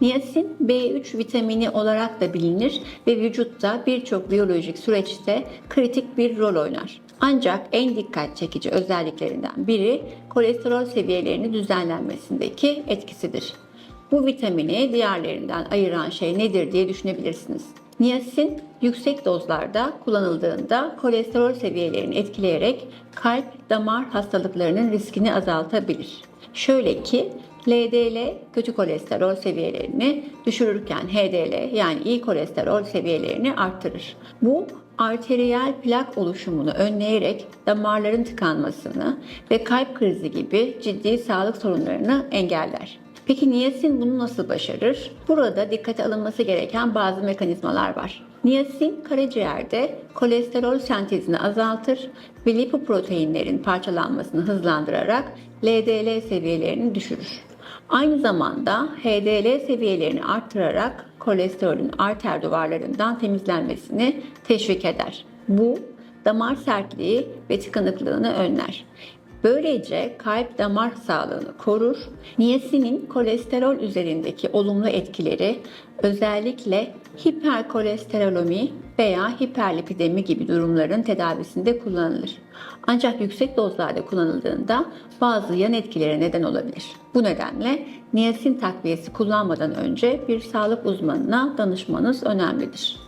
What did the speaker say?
Niasin B3 vitamini olarak da bilinir ve vücutta birçok biyolojik süreçte kritik bir rol oynar. Ancak en dikkat çekici özelliklerinden biri kolesterol seviyelerinin düzenlenmesindeki etkisidir. Bu vitamini diğerlerinden ayıran şey nedir diye düşünebilirsiniz. Niasin yüksek dozlarda kullanıldığında kolesterol seviyelerini etkileyerek kalp damar hastalıklarının riskini azaltabilir. Şöyle ki LDL kötü kolesterol seviyelerini düşürürken HDL yani iyi kolesterol seviyelerini artırır. Bu arteriyel plak oluşumunu önleyerek damarların tıkanmasını ve kalp krizi gibi ciddi sağlık sorunlarını engeller. Peki niyasin bunu nasıl başarır? Burada dikkate alınması gereken bazı mekanizmalar var. Niyasin karaciğerde kolesterol sentezini azaltır ve lipoproteinlerin parçalanmasını hızlandırarak LDL seviyelerini düşürür. Aynı zamanda HDL seviyelerini arttırarak kolesterolün arter duvarlarından temizlenmesini teşvik eder. Bu damar sertliği ve tıkanıklığını önler. Böylece kalp damar sağlığını korur. Niyasinin kolesterol üzerindeki olumlu etkileri özellikle hiperkolesterolomi veya hiperlipidemi gibi durumların tedavisinde kullanılır. Ancak yüksek dozlarda kullanıldığında bazı yan etkilere neden olabilir. Bu nedenle niyasin takviyesi kullanmadan önce bir sağlık uzmanına danışmanız önemlidir.